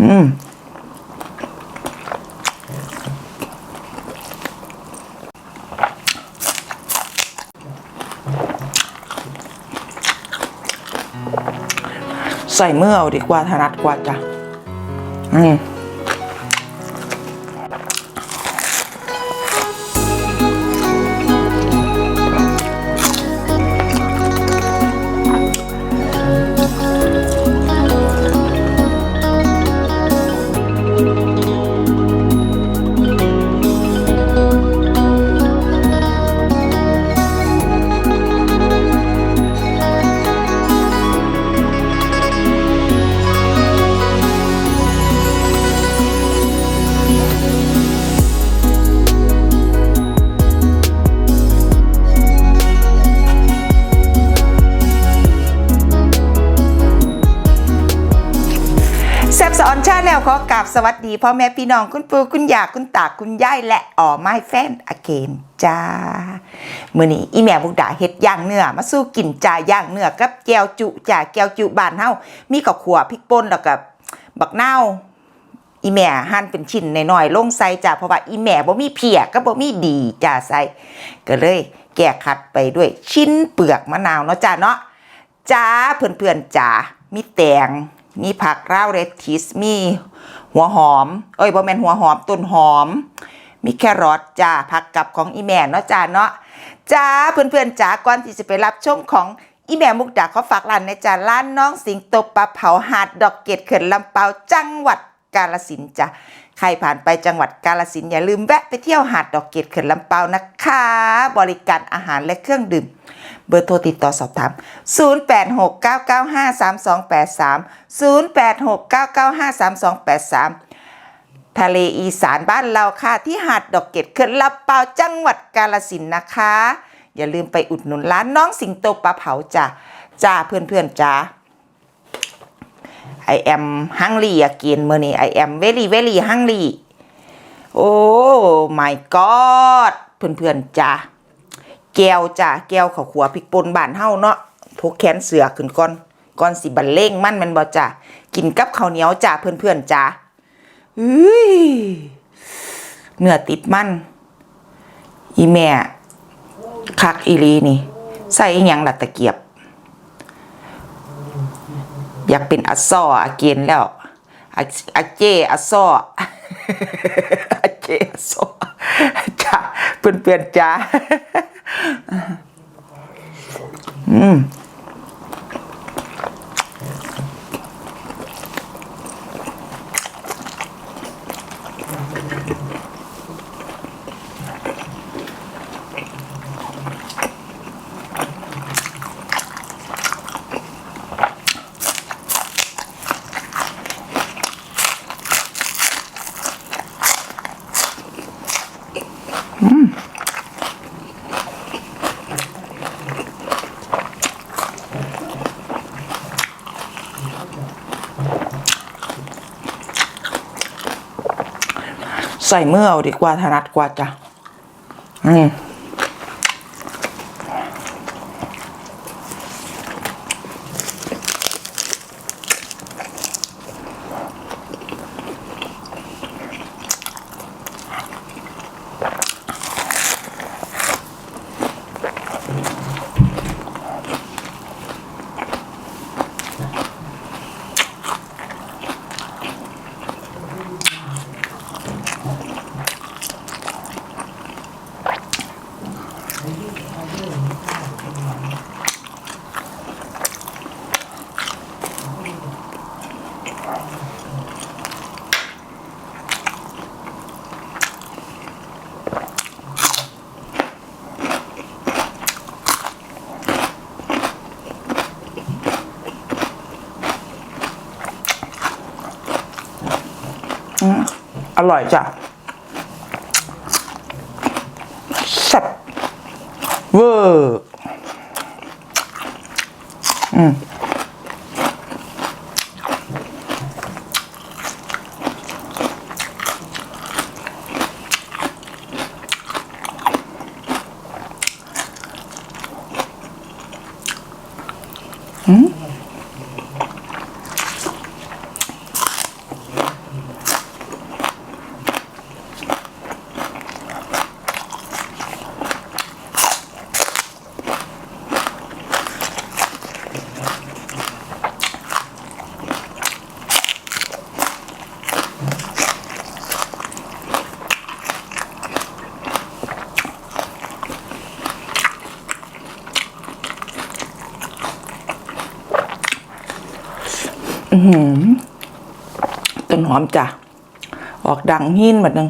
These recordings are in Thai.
อืมใส่เมื่อเอาดีกว่าถนัดกว่าจ้ะ อืม พ่อแม่พี่น้องคุณปู่คุณย่าคุณตาคุณยายและอ๋อไม้แฟนอเกนจ้ามื้อนี้อีแม่บุกดาเฮ็ดย่างเนื้อมาสู้กินจ่าย่างเนื้อกับแก้วจุจ่าแก้วจุบ้านเฮามีกับขัวพริกป่นแล้วก็บักนาวอีแม่หั่นเป็นชิ้นน้อยๆลงใส่จ้าเพราะว่าอีแม่บ่มีเพียก็บ่มีดีจ้าใส่ก็เลยแก้ขัดไปด้วยชิ้นเปลือกมะนาวเนาะจ้าเนาะจ้าเพื่อนๆจ้ามีแตงมีผักราวเรดทิสมี หัวหอม เอ้ยบ่แม่นหัวหอมต้นหอม มีแครอทจ้าผักกับของอีแม่เนาะจ้าเนาะจ้าเพื่อนๆจ้าก่อนที่จะไปรับชมของอีแม่มุกดาขอฝากร้านในจ้าร้านน้องสิงโตปลาเผาหาดดอกเกดเขื่อนลำเปาจังหวัดกาลสินจ้าใครผ่านไปจังหวัดกาลสินอย่าลืมแวะไปเที่ยวหาดดอกเกดเขื่อนลำเปานะคะ บริการอาหารและเครื่องดื่ม เบอร์โทรติดต่อสอบถาม 0869953283 0869953283 ทะเลอีสานบ้านเราค่ะ ที่หาดดอกเกดเขื่อนลำเปาจังหวัดกาลสินนะคะ อย่าลืมไปอุดหนุนร้านน้องสิงโตปลาเผาจ้าจ้าเพื่อนๆจ้า I am hungry again มื่อนี้ I am very very hungry โอ้ my god เพื่อนๆจ้า แก้วจ้าแก้วข้าวขัวพริกป่นบานเฮาเนาะพกแขนเสือขึ้นก่อนก่อนสิบันเลงมันมันบ่จ้ากินกับข้าวเหนียวจ้าเพื่อนๆจ้าอุ้ยเนื้อติดมันอีแม่คักอีลีนี่ ใส่อีหยังหล่ะตะเกียบ อยากเป็นอัสซออาเกนแล้วอาอเจอัสซออาเจอัสซอจ้าเพื่อนเพื่อนๆจ้า อื ใส่เมื่อเอาดีกว่าถนัดกว่าจ้ะอืม อร่อยจ้ะแซ่บเวอร์ ต้นหอมจ้ะ ออกดังหินแบบนึง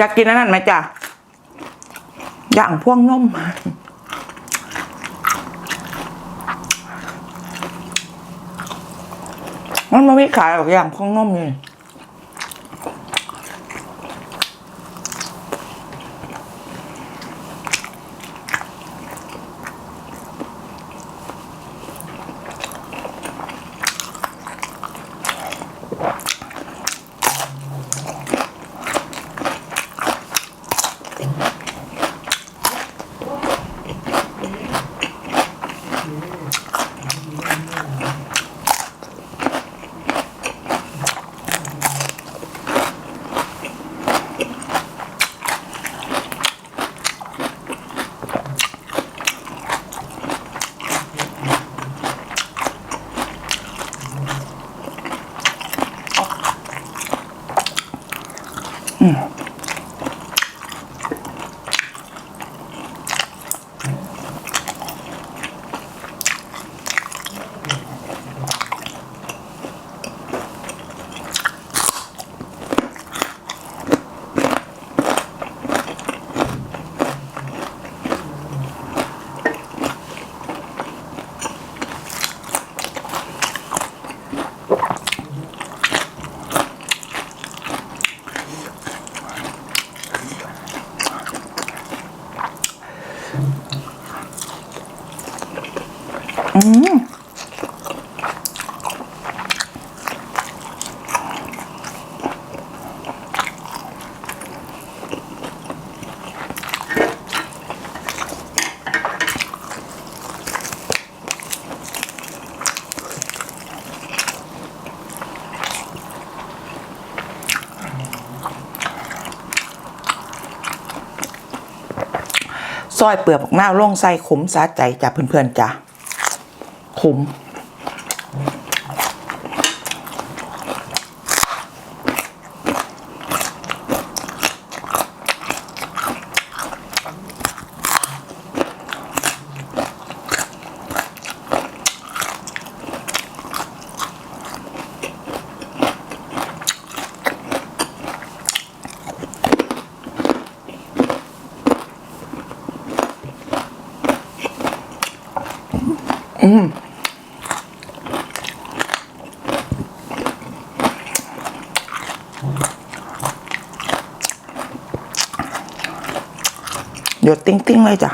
อยากกินอันนั้นไหมจ้ะอย่างพ่วงนมมันไม่ขายหรอกอย่างพ่วงนมเลย นี่ ซอยเปลือกหน้าวลงใส่ขมสาใจจ้ะเพื่อนๆจ้ะขม หยดติ้งๆเลยจ้ะ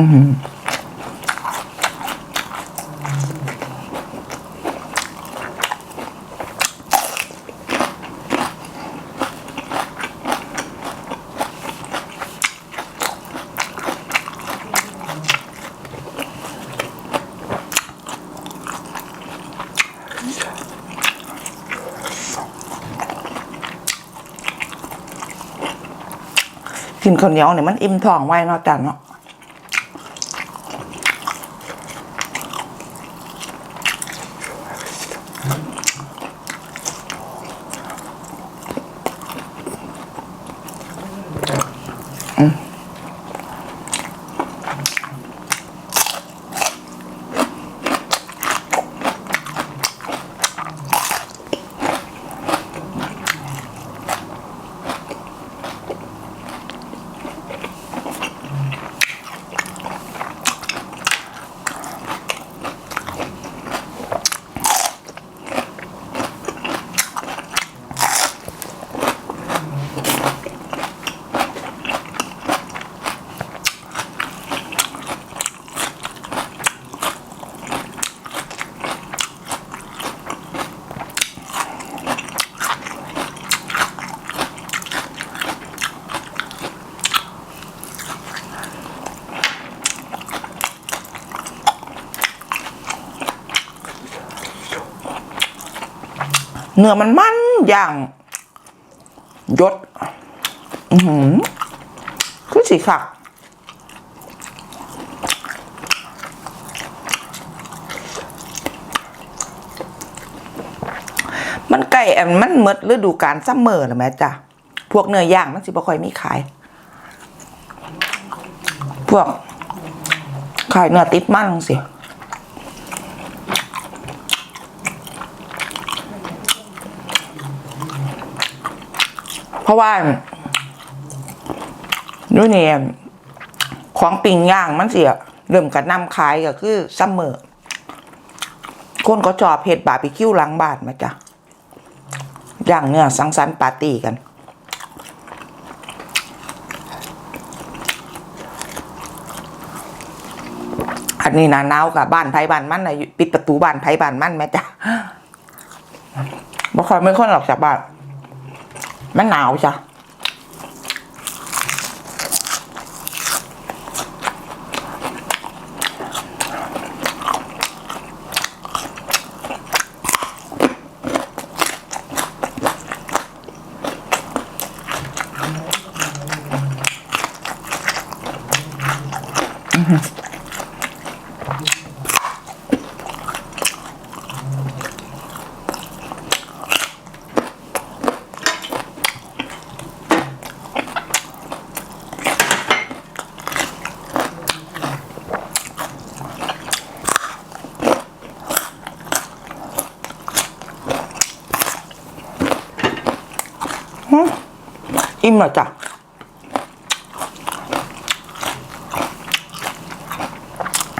กินข้าวเหนียวเนี่ยมันอิ่มท้องไว้เนาะจ้ะเนาะ เนื้อมันมันอย่างยศอือหือคือสีขักมันไก่แอันมันหมดฤดูกาลซัมเมอร์หรือไหมจ๊ะพวกเนื้อย่างมันสิบ่ค่อยมีขาย พวกขายเนื้อติดมันสิ ราะว่าด้วยนี่ของปิ่งย่างมันเสียเริ่มกันนำขายก็คือซัมเมอร์คนก็จอบเห็ดบาร์บีคิวหล้างบ้านมาจ้ะย่างเนื้อสังสรรค์ปาร์ตี้กัน อันนี้นาหนาวกับบ้านไผ่บ้านมันนะปิดประตูบ้านไผ่บ้านมันแม่จ้ะบ่ค่อยไม่ค่อยออกจากบ้าน มัน หน่อยจ้ะ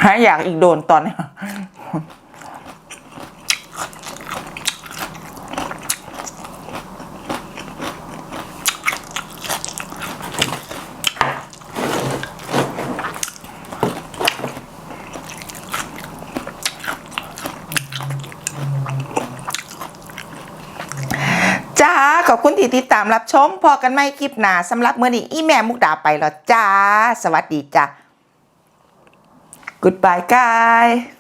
หาอยากอีกโดนตอนนี้ จ้า ขอบคุณ ที่ติดตามรับชมพอกันไม่คลิปหนาสำหรับเมื่อนี้อีแม่มุกดาไปแล้วจ้า สวัสดีจ้า Goodbye guys